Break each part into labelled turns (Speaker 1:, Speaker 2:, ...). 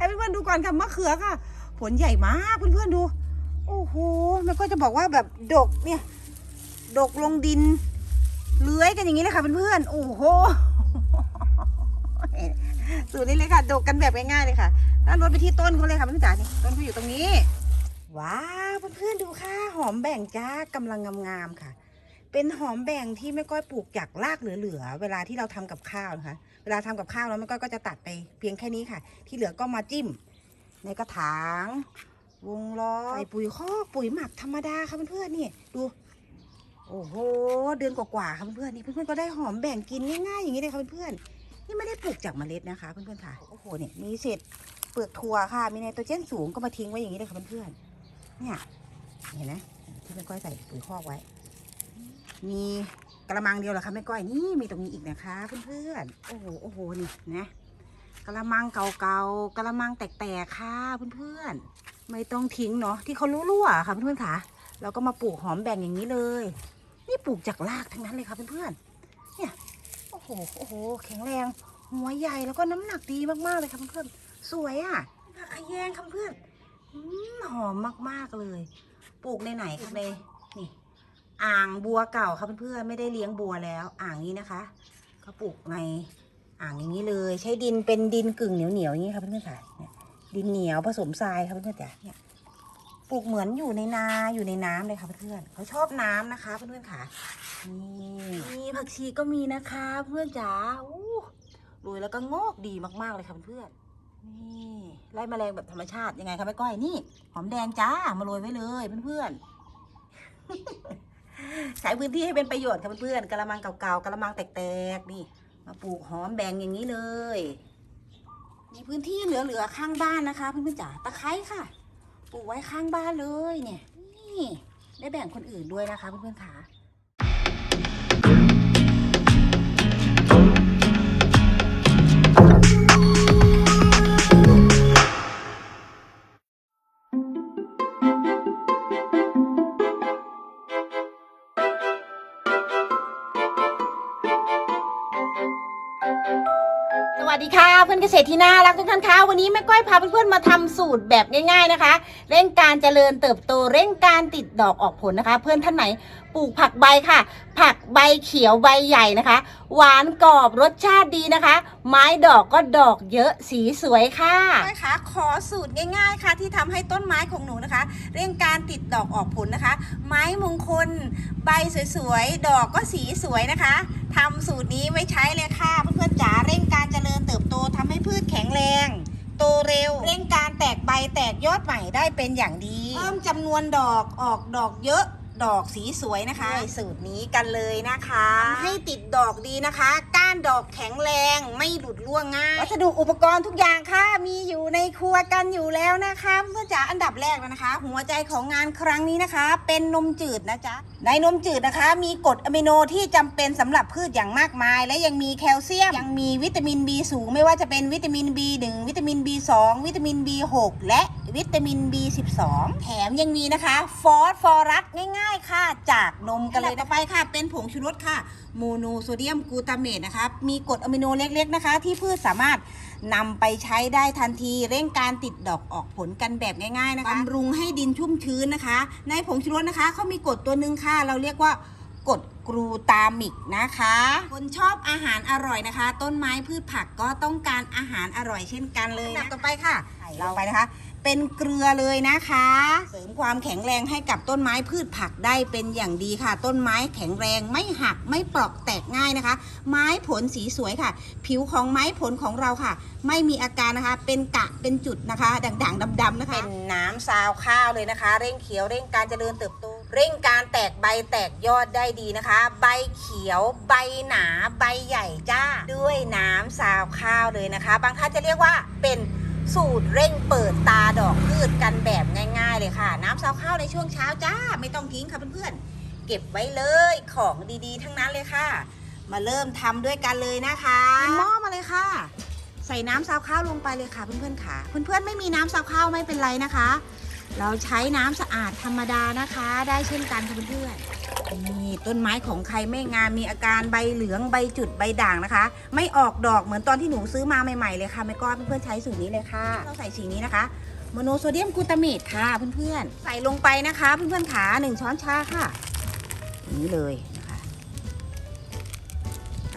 Speaker 1: ให้เพื่อนๆดูก่อนค่ะมะเขือค่ะ ผลใหญ่มากเพื่อนๆดู โอ้โหมันก็จะบอกว่าแบบดกเนี่ยดกลงดินเลื้อยกันอย่างนี้เลยค่ะเพื่อนๆโอ้โหสูตรนี้เลยค่ะดกกันแบบง่ายๆเลยค่ะแล้วรถไปที่ต้นเขาเลยค่ะเพื่อนจ๋านี่ต้นเขาอยู่ตรงนี้ว้าวเพื่อนๆดูค่ะ หอมแบ่งจ้ากำลังงามๆค่ะ เป็นหอมแบ่งที่ไม่ก้อยปลูกจากรากเหลือๆเวลาที่เราทำกับข้าวนะคะ เวลาทำกับข้าวแล้วแม่ก้อยก็จะตัดไปเพียงแค่นี้ค่ะ ที่เหลือก็มาจิ้ม ในกระถาง วงล้อใส่ปุ๋ยคอกปุ๋ยหมักธรรมดาค่ะเพื่อนๆนี่ดูโอ้โห เดือนกว่าๆค่ะเพื่อนๆนี่เพื่อนๆก็ได้หอมแบ่งกินง่ายๆอย่างนี้เลยค่ะเพื่อนๆนี่ไม่ได้ปลูกจากเมล็ดนะคะเพื่อนๆค่ะโอ้โหเนี่ยมีเศษเปลือกถั่วค่ะ มีไนโตรเจนสูงก็มาทิ้งไว้อย่างนี้เลยค่ะเพื่อนๆเนี่ยเห็นไหมที่แม่ก้อยใส่ปุ๋ยคอกไว้ มีกระมังเดียวเหรอคะแม่ก้อยนี่มีตรงนี้อีกนะคะเพื่อนๆโอ้โหโอ้โหนี่นะกระมังเก่าๆกระมังแตกๆค่ะเพื่อนๆไม่ต้องทิ้งเนาะที่เขารั่วๆค่ะเพื่อนๆค่ะเราก็มาปลูกหอมแบ่งอย่างนี้เลย นี่ปลูกจากรากทั้งนั้นเลยค่ะเพื่อนๆเนี่ยโอ้โหโอ้โหแข็งแรง หัวใหญ่แล้วก็น้ำหนักดีมากๆเลยค่ะเพื่อนๆสวยอะขยงค่ะเพื่อนหอมมากๆเลย ปลูกในไหนคะในนี่ อ่างบัวเก่าค่ะเพื่อนๆไม่ได้เลี้ยงบัวแล้ว อ่างนี้นะคะเขาปลูกในอ่างอย่างนี้เลย ใช้ดินเป็นดินกึ่งเหนียวเหนียวอย่างนี้ค่ะเพื่อนๆค่ะเนี่ยดินเหนียวผสมทรายค่ะเพื่อนๆจ้ะเนี่ยปลูกเหมือนอยู่ในนาอยู่ในน้ำเลยค่ะเพื่อนๆเขาชอบน้ำนะคะเพื่อนๆค่ะนี่นี่ผักชีก็มีนะคะ เพื่อนจ๋าอู้รวยแล้วก็งอกดีมากๆเลยค่ะเพื่อนๆนี่ไล่แมลงแบบธรรมชาติยังไงคะแม่ก้อยนี่หอมแดงจ้ามาโรยไว้เลยเพื่อนๆ ใช้พื้นที่ให้เป็นประโยชน์ค่ะเพื่อนๆกระมังเก่าๆกระมังแตกๆนี่ มาปลูกหอมแบ่งอย่างนี้เลย มีพื้นที่เหลือๆข้างบ้านนะคะเพื่อนๆจ๋าตะไคร้ค่ะ ปลูกไว้ข้างบ้านเลยเนี่ยนี่ได้แบ่งคนอื่นด้วยนะคะเพื่อนๆค่ะ เศรษฐีน่ารักทุก คะวันนี้แม่ก้อยพาเพื่อนๆมาทำสูตรแบบง่าย ๆนะคะ เร่งการเจริญเติบโตเร่งการติดดอกออกผลนะคะ เพื่อนท่านไหนปลูกผักใบค่ะ ผักใบเขียวใบใหญ่นะคะ หวานกรอบรสชาติดีนะคะ ไม้ดอกก็ดอกเยอะสีสวยค่ะก้อยคะขอสูตรง่าย ๆ ค่ะ ที่ทำให้ต้นไม้ของหนูนะคะ เร่งการติดดอกออกผลนะคะ ไม้มงคล ใบสวยๆดอกก็สีสวยนะคะทำสูตรนี้ไว้ใช้เลยค่ะ เพื่อนๆจ๋าเร่งการเจริญเติบโตทำให้พืชแข็งแรง โตเร็ว เร่งการ แตกใบแตกยอดใหม่ได้เป็นอย่างดี เพิ่มจำนวนดอกออกดอกเยอะ ดอกสีสวยนะคะด้วยสูตรนี้กันเลยนะคะทำให้ติดดอกดีนะคะ ก้านดอกแข็งแรงไม่หลุดร่วงง่ายวัสดุอุปกรณ์ทุกอย่างค่ะมีอยู่ในครัวกันอยู่แล้วนะคะเพื่อนจ๋าอันดับแรกแล้วนะคะ หัวใจของงานครั้งนี้นะคะ เป็นนมจืดนะจ๊ะในนมจืดนะคะ มีกรดอะมิโนที่จำเป็นสำหรับพืชอย่างมากมาย และยังมีแคลเซียมยังมีวิตามิน B สูง ไม่ว่าจะเป็นวิตามิน B1 วิตามิน B2 วิตามิน B6 และ วิตามิน B12 แถมยังมีนะคะ ฟอสฟอรัสง่าย ๆ ค่ะ จากนมกันเลยต่อไปค่ะ เป็นผงชูรสค่ะ โมโนโซเดียมกลูตาเมตนะคะ มีกรดอะมิโนเล็ก ๆ นะคะ ที่พืชสามารถนำไปใช้ได้ทันทีเร่งการติดดอกออกผลกันแบบง่ายๆนะคะบำรุงให้ดินชุ่มชื้นนะคะ ในผงชูรสนะคะเขามีกรดตัวหนึ่งค่ะ เราเรียกว่ากรดกรูตามิกนะคะ คนชอบอาหารอร่อยนะคะ ต้นไม้พืชผักก็ต้องการอาหารอร่อยเช่นกันเลยนะต่อไปค่ะเราไปนะคะ เป็นเกลือเลยนะคะ เสริมความแข็งแรงให้กับต้นไม้พืชผักได้เป็นอย่างดีค่ะ ต้นไม้แข็งแรงไม่หักไม่เปราะแตกง่ายนะคะ ไม้ผลสีสวยค่ะ ผิวของไม้ผลของเราค่ะ ไม่มีอาการนะคะ เป็นกะเป็นจุดนะคะ ด่างๆดำๆนะคะ เป็นน้ำซาวข้าวเลยนะคะ เร่งเขียวเร่งการเจริญเติบโต เร่งการแตกใบแตกยอดได้ดีนะคะ ใบเขียว ใบหนา ใบใหญ่จ้า ด้วยน้ำซาวข้าวเลยนะคะ บางท่านจะเรียกว่าเป็น สูตรเร่งเปิดตาดอกพืชกันแบบง่าย ๆ เลยค่ะ น้ำซาวข้าวในช่วงเช้าจ้า ไม่ต้องทิ้งค่ะเพื่อนๆ เก็บไว้เลยของดีๆ ทั้งนั้นเลยค่ะ มาเริ่มทำด้วยกันเลยนะคะหม้อมาเลยค่ะ ใส่น้ำซาวข้าวลงไปเลยค่ะเพื่อนๆค่ะ เพื่อนๆไม่มีน้ำซาวข้าวไม่เป็นไรนะคะ เราใช้น้ำสะอาดธรรมดานะคะ ได้เช่นกันค่ะเพื่อน นี่ต้นไม้ของใครไม่งามมีอาการใบเหลืองใบจุดใบด่างนะคะ ไม่ออกดอกเหมือนตอนที่หนูซื้อมาใหม่ๆเลยค่ะไม่ก็เพื่อนๆใช้สูตรนี้เลยค่ะเราใส่สีนี้นะคะโมโนโซเดียมกลูตาเมตค่ะเพื่อนๆใส่ลงไปนะคะ เพื่อนๆขาหนึ่งช้อนชาค่ะ นี้เลย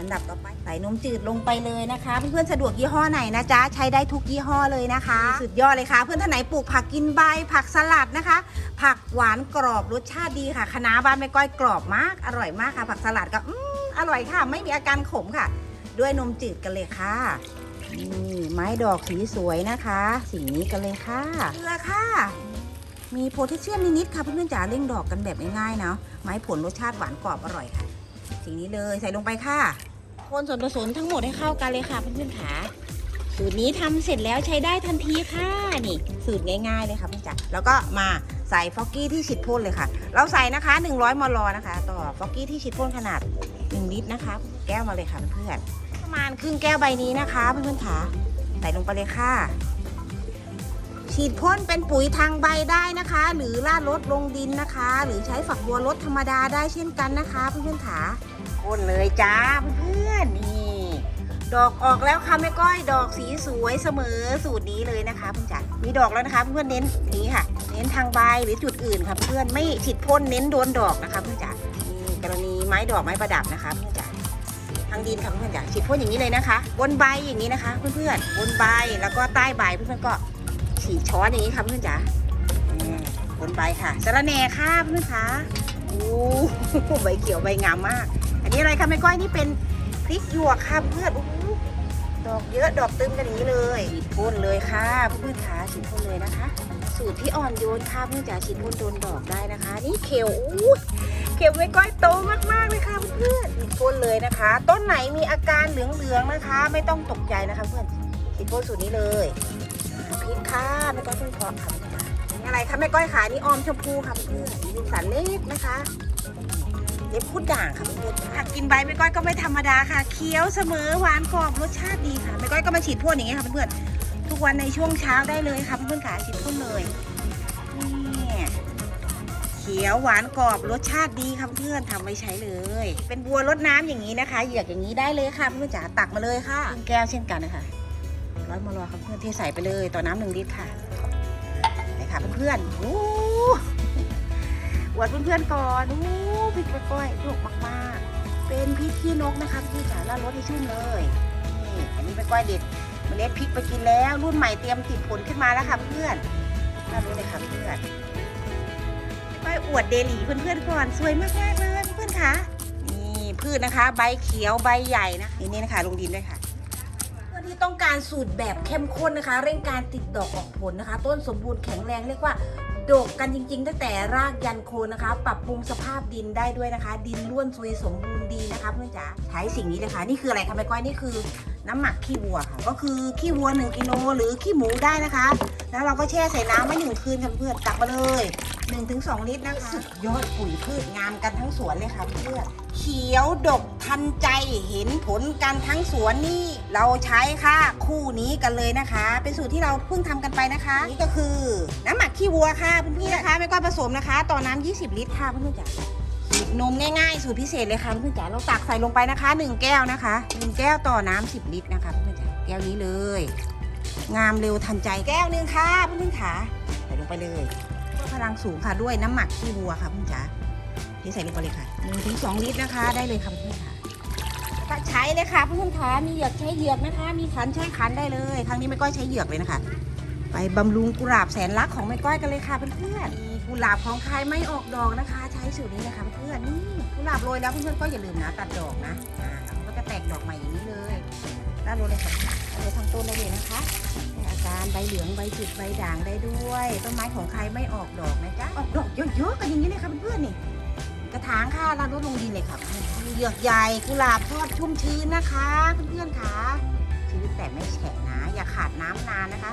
Speaker 1: อันดับต่อไปใส่นมจืดลงไปเลยนะคะเพื่อนๆสะดวกยี่ห้อไหนนะจ๊ะใช้ได้ทุกยี่ห้อเลยนะคะ สุดยอดเลยค่ะ เพื่อนท่านไหนปลูกผักกินใบผักสลัดนะคะ ผักหวานกรอบรสชาติดีค่ะคะน้าบ้านแม่ก้อยกรอบมากอร่อยมากค่ะ ผักสลัดก็อืมอร่อยค่ะ ไม่มีอาการขมค่ะ ด้วยนมจืดกันเลยค่ะนี่ไม้ดอกสีสวยนะคะ สิ่งนี้กันเลยค่ะเกลือค่ะมีโพแทสเซียมนิดๆค่ะเพื่อนๆจ๋าเร่งดอกกันแบบง่ายๆเนาะไม้ผลรสชาติหวานกรอบอร่อยค่ะ สิ่งนี้เลยใส่ลงไปค่ะ คนส่วนผสมทั้งหมดให้เข้ากันเลยค่ะเพื่อนๆค่ะสูตรนี้ทำเสร็จแล้วใช้ได้ทันทีค่ะนี่สูตรง่าย ๆเลยค่ะเพื่อนจ๋าแล้วก็มาใส่ฟอกกี้ที่ฉีดพ่นเลยค่ะ เราใส่นะคะ 100มลนะคะ ต่อฟอกกี้ที่ฉีดพ่นขนาด 1 ลิตรนะคะ แก้วมาเลยค่ะเพื่อนๆประมาณครึ่งแก้วใบนี้นะคะเพื่อนๆค่ะใส่ลงไปเลยค่ะ ฉีดพ่นเป็นปุ๋ยทางใบได้นะคะ หรือราดรดลงดินนะคะ หรือใช้ฝักบัวรดธรรมดาได้เช่นกันนะคะเพื่อนๆค่ะ พ่นเลยจ้าเพื่อนๆนี่ ดอกออกแล้วค่ะแม่ก้อยดอกสีสวยเสมอสูตรนี้เลยนะคะเพื่อนจ๋ามีดอกแล้วนะคะ เพื่อนเน้นนี้ค่ะ เน้นทางใบหรือจุดอื่นค่ะเพื่อนไม่ฉีดพ่นเน้นโดนดอกนะคะเพื่อนจ๋านี่กรณีไม้ดอกไม้ประดับนะคะเพื่อนจ๋าทางดินค่ะเพื่อนจ๋าฉีดพ่นอย่างนี้เลยนะคะ บนใบอย่างนี้นะคะ เพื่อนๆบนใบแล้วก็ใต้ใบเพื่อนๆก็ฉีดช้อนอย่างนี้ค่ะเพื่อนจ๋าบนใบค่ะสะระแหน่ค่ะเพื่อนคะโอ้ใบเขียวใบงามมาก นี้อะไรคะแม่ก้อยนี่เป็นพริกหยวกค่ะเพื่อนดอกเยอะดอกตึมกันอย่างนี้เลยฉีดพ่นเลยค่ะเพื่อนขาฉีดพ่นเลยนะคะ สูตรที่อ่อนโยนค่ะเพื่อนจ๋าฉีดพ่นโดนดอกได้นะคะ นี่เขียวเขียวแม่ก้อยโตมากๆเลยค่ะเพื่อนฉีดพ่นเลยนะคะ ต้นไหนมีอาการเหลืองๆนะคะ ไม่ต้องตกใจนะคะเพื่อนฉีดพ่นสูตรนี้เลยพริกค่ะแม่ก้อยเพิ่งเพาะค่ะเพื่อนอะไรคะแม่ก้อยขานี่ออมชมพูค่ะเพื่อนมีสันเล็กนะคะ เล็บพุดด่างค่ะพื่อนๆผักกินใบแม่ก้อยก็ไม่ธรรมดาค่ะ เคี้ยวเสมอหวานกรอบรสชาติดีค่ะแม่ก้อยก็มาฉีดพ่นอย่างเงี้ยค่ะเพื่อนๆทุกวันในช่วงเช้าได้เลยค่ะเพื่อนๆขาฉีดพ่นเลยนี่เขียวหวานกรอบรสชาติดีค่ะเพื่อนทำไว้ใช้เลย เป็นบัวรดน้ำอย่างนี้นะคะ เหยือกอย่างนี้ได้เลยค่ะเพื่อนจ๋าตักมาเลยค่ะแก้วเช่นกันนะคะร้อยมลค่ะเพื่อนเทใส่ไปเลยต่อน้ำหนึ่งลิตรค่ะไปค่ะเพื่อนๆ อวดเพื่อนๆก่อนอู้พริกก้อยถูกมากๆ เป็นพริกขี้นกนะคะพี่จ๋าแล้วรสให้ชุ่มเลยนี่อันนี้แม่ก้อยเด็ดเมล็ดพริกไปกินแล้ว รุ่นใหม่เตรียมติดผลขึ้นมาแล้วค่ะเพื่อนน่ารู้เลยค่ะเพื่อนก้อยอวดเดลี่เพื่อนๆก่อนสวยมากๆเลยเพื่อนๆค่ะนี่พืชนะคะ ใบเขียวใบใหญ่นะนี่นี่นะคะลงดินด้วยค่ะเพื่อนที่ต้องการสูตรแบบเข้มข้นนะคะ เร่งการติดดอกออกผลนะคะ ต้นสมบูรณ์แข็งแรงเรียกว่า โดกกันจริง ๆ ตั้งแต่รากยันโคนนะคะ ปรับปรุงสภาพดินได้ด้วยนะคะ ดินร่วนซุยสมบูรณ์ดีนะคะเพื่อนจ๋าใช้สิ่งนี้เลยค่ะนี่คืออะไรคะแม่ก้อยนี่คือน้ำหมักขี้วัวค่ะ ก็คือขี้วัว 1กิโลหรือขี้หมูได้นะคะ แล้วเราก็แช่ใส่น้ำไว้หนึ่งคืนค่ะเพื่อนตักมาเลย 1-2 ลิตรนะคะสุดยอดปุ๋ยพืชงามกันทั้งสวนเลยค่ะเพื่อนเขียวดกทันใจเห็นผลกันทั้งสวนนี่ เราใช้ค่ะคู่นี้กันเลยนะคะ เป็นสูตรที่เราเพิ่งทำกันไปนะคะ นี่ก็คือน้ำหมักขี้วัวค่ะเพื่อนๆนะคะไม่ก็ผสมนะคะ ต่อน้ำ20 ลิตรค่ะเพื่อนๆจ๋าสูตรนมง่ายๆสูตรพิเศษเลยค่ะเพื่อนๆจ๋าเราตักใส่ลงไปนะคะ 1 แก้วนะคะ1แก้วต่อน้ำ10 ลิตรนะคะเพื่อนๆจ๋าแก้วนี้เลย งามเร็วทันใจแก้วหนึงค่ะเพื่อนๆขาใส่ลงไปเลย พื่อพลังสูงค่ะด้วยน้ำหมักขี้วัวค่ะเพื่อนจ๋าเทใส่ลงไปเลยค่ะ1ถึง2ลิตรนะคะ ได้เลยค่ะเพื่อนค่ะใช้เลยค่ะเพื่อนๆคะมีเหยือกใช้เหยือกนะคะ มีขันใช้ขันได้เลย ครั้งนี้แม่ก้อยใช้เหยือกเลยนะคะ ไปบำรุงกุหลาบแสนรักของแม่ก้อยกันเลยค่ะเพื่อนๆกุหลาบของใครไม่ออกดอกนะคะ ใช้สูตรนี้เลยค่ะเพื่อนๆนี่กุหลาบโรยแล้วเพื่อนๆก็อย่าลืมนะตัดดอกนะอ่ามันก็จะแตกดอกใหม่อย่างนี้เลยด้านโรยเลยค่ะ โรยทั้งต้นได้เลยนะคะในอาการใบเหลืองใบจุดใบด่างได้ด้วยต้นไม้ของใครไม่ออกดอกนะจ๊ะออกดอกเยอะๆกันอย่างนี้เลยค่ะเพื่อนๆนี่กระถางค่ะราดรถลงดินเลยค่ะเหยือกใหญ่กุหลาบทอดชุ่มชื้นนะคะเพื่อนๆค่ะชื้นแต่ไม่แฉะนะ อย่าขาดน้ำนานนะคะ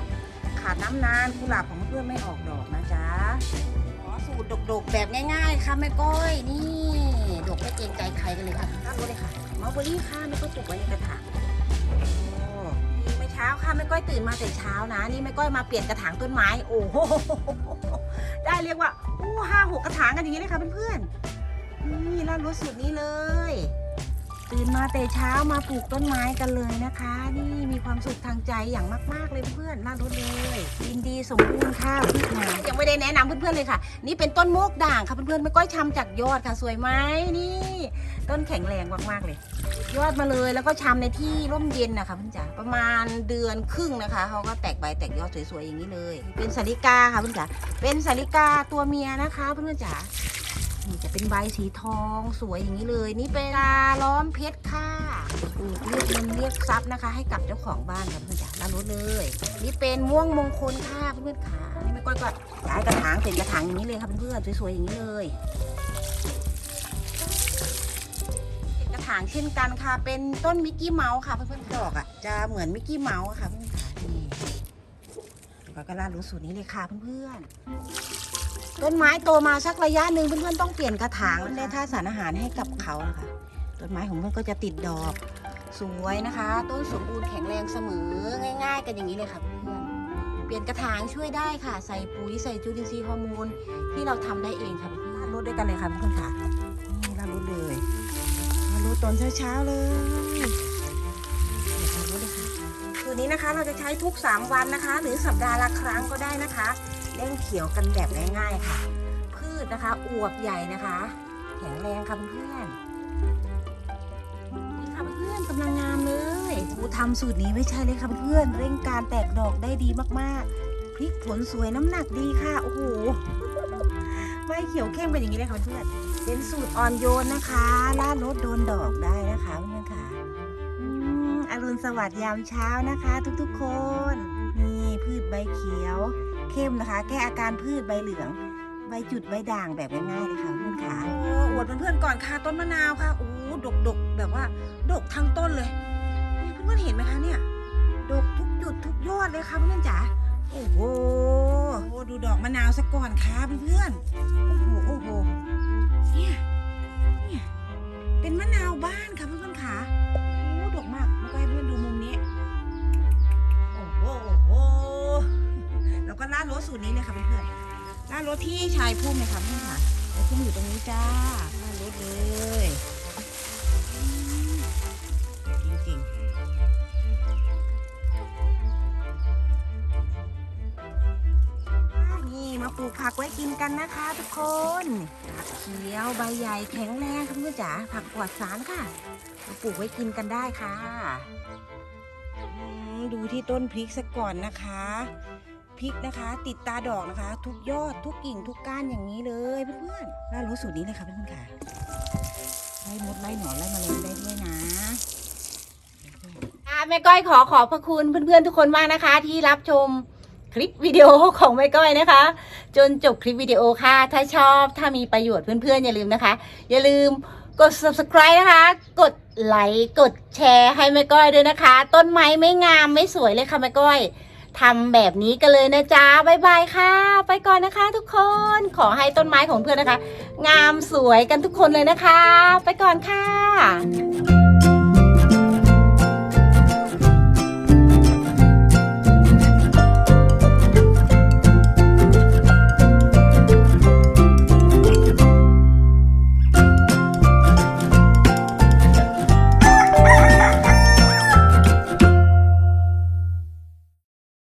Speaker 1: ขาดน้ำนานกุหลาบของเพื่อนไม่ออกดอกนะจ๊ะขอสูตรดกๆแบบง่าย ๆ ค่ะแม่ก้อยนี่ดกไม่เกรงใจใครกันเลยค่ะราดรถเลยค่ะมอลเบอรี่ค่ะแม่ก้อยปลูกไว้ในกระถาง ช้าค่ะแม่ก้อยตื่นมาแต่เช้านะ นี่แม่ก้อยมาเปลี่ยนกระถางต้นไม้ โอ้โหได้เรียกว่าอู้ห้าหกกระถางกันอย่างนี้เลยค่ะเพื่อนๆนี่ลาดรถสุดนี้เลย ตื่นมาแต่เช้ามาปลูกต้นไม้กันเลยนะคะ นี่มีความสุขทางใจอย่างมาก ๆ เลยเพื่อนๆลารถเลยยินดีสมบูรณ์ค่ะพืชงายังไม่ได้แนะนำเพื่อนๆเลยค่ะ นี่เป็นต้นโมกด่างค่ะเพื่อนๆไม่ก้อยชำจากยอดค่ะสวยไหมนี่ ต้นแข็งแรงมากๆเลย ยอดมาเลยแล้วก็ชำในที่ร่มเย็นนะคะเพื่อนจ๋าประมาณเดือนครึ่งนะคะเขาก็แตกใบแตกยอดสวยๆอย่างนี้เลย เป็นสาลิกาค่ะเพื่อนจ๋าเป็นสาลิกาตัวเมียนะคะเพื่อนๆจ๋า นี่จะเป็นใบสีทองสวยอย่างนี้เลย นี่เป็นลาล้อมเพชรค่ะปลูกเรียกเงินเรียกทรัพย์นะคะ ให้กับเจ้าของบ้านค่ะเพื่อนจ๋าด้านรถเลย นี่เป็นม่วงมงคลค่ะเพื่อนๆขานี่ไม่ก้อยก็ย้ายกระถางเป็นกระถางอย่างนี้เลยค่ะเพื่อนๆสวยๆอย่างนี้เลยกระถางเช่นกันค่ะ เป็นต้นมิกกี้เมาส์ค่ะเพื่อนๆดอกอะจะเหมือนมิกกี้เมาส์ค่ะเพื่อนๆค่ะนี่แล้วก็ลาดรู้สูตรนี้เลยค่ะเพื่อนๆ ต้นไม้โตมาสักระยะหนึ่งเพื่อนๆต้องเปลี่ยนกระถางได้ท่าสารอาหารให้กับเขานะคะต้นไม้ของเพื่อนก็จะติดดอกสวยนะคะ ต้นสมบูรณ์แข็งแรงเสมอง่าย ๆ กันอย่างนี้เลยค่ะเพื่อนเปลี่ยนกระถางช่วยได้ค่ะ ใส่ปุ๋ยใส่จุลินทรีย์ฮอร์โมนที่เราทำได้เองค่ะเพื่อนๆลดด้วยกันเลยค่ะเพื่อนค่ะนี่ลาดรถเลยมารู้ตอนเช้าๆเลยเดี๋ยวมารู้เลยค่ะสูตรนี้นะคะเราจะใช้ทุก 3 วันนะคะ หรือสัปดาห์ละครั้งก็ได้นะคะ เร่งเขียวกันแบบง่ายๆค่ะ พืชนะคะ อวบใหญ่นะคะ แข็งแรงค่ะเพื่อนนี่ค่ะเพื่อนกำลังงามเลยกูทำสูตรนี้ไม่ใช่เลยค่ะเพื่อนเร่งการแตกดอกได้ดีมากๆพริกผลสวยน้ำหนักดีค่ะโอ้โหใบเขียวเข้มเป็นอย่างนี้เลยค่ะเพื่อนเป็นสูตรอ่อนโยนนะคะล่าดรถโดนดอกได้นะคะเพื่อนค่ะอืมอรุณสวัสดิ์ยามเช้านะคะ ทุกๆคน นี่พืชใบเขียว เข้มนะคะ แก้อาการพืชใบเหลือง ใบจุดใบด่างแบบง่ายๆเลยค่ะเพื่อนๆค่ะโอ้อวดเพื่อนๆก่อนค่ะต้นมะนาวค่ะโอ้ดกดกๆแบบว่า ดกทั้งต้นเลยนี่เพื่อนๆเห็นไหมคะเนี่ย ดกทุกจุดทุกยอดเลยค่ะเพื่อนๆจ๋าโอ้โหโอ้ดูดอกมะนาวซะก่อนค่ะเพื่อนๆโอ้โหโอ้โหเนี่ยเนี่ยเป็นมะนาวบ้านค่ะเพื่อน แล้ารถสูตรนี้เลยค่ะเพื่อนๆลารถที่ชายพุ่มเลยค่ะเพื่อนค่ะชายพุ่มอยู่ตรงนี้จ้าลารถเลยจริงๆนี่มาปลูกผักไว้กินกันนะคะทุกคนผักเขียวใบใหญ่แข็งแรงค่ะเพื่อนจ๋าผักปลอดสารค่ะ มาปลูกไว้กินกันได้ค่ะ ดูที่ต้นพริกซะก่อนนะคะ พริกนะคะ ติดตาดอกนะคะ ทุกยอดทุกกิ่งทุกก้านอย่างนี้เลยเพื่อนๆแล้รู้สูตรนี้เลยค่ะเพื่อนๆค่ะไล่มดไล่หนอนไล่แมลงได้ด้วยนะแม่ก้อยขอขอบพระคุณเพื่อนๆทุกคนมากนะคะ ที่รับชมคลิปวิดีโอของแม่ก้อยนะคะ จนจบคลิปวิดีโอค่ะ ถ้าชอบถ้ามีประโยชน์เพื่อนๆ อย่าลืมนะคะ อย่าลืมกด subscribe นะคะ กดไลค์กดแชร์ให้แม่ก้อยด้วยนะคะ ต้นไม้ไม่งามไม่สวยเลยค่ะแม่ก้อย ทำแบบนี้กันเลยนะจ๊ะบ๊ายบายค่ะ ไปก่อนนะคะทุกคน ขอให้ต้นไม้ของเพื่อนนะคะ งามสวยกันทุกคนเลยนะคะ ไปก่อนค่ะ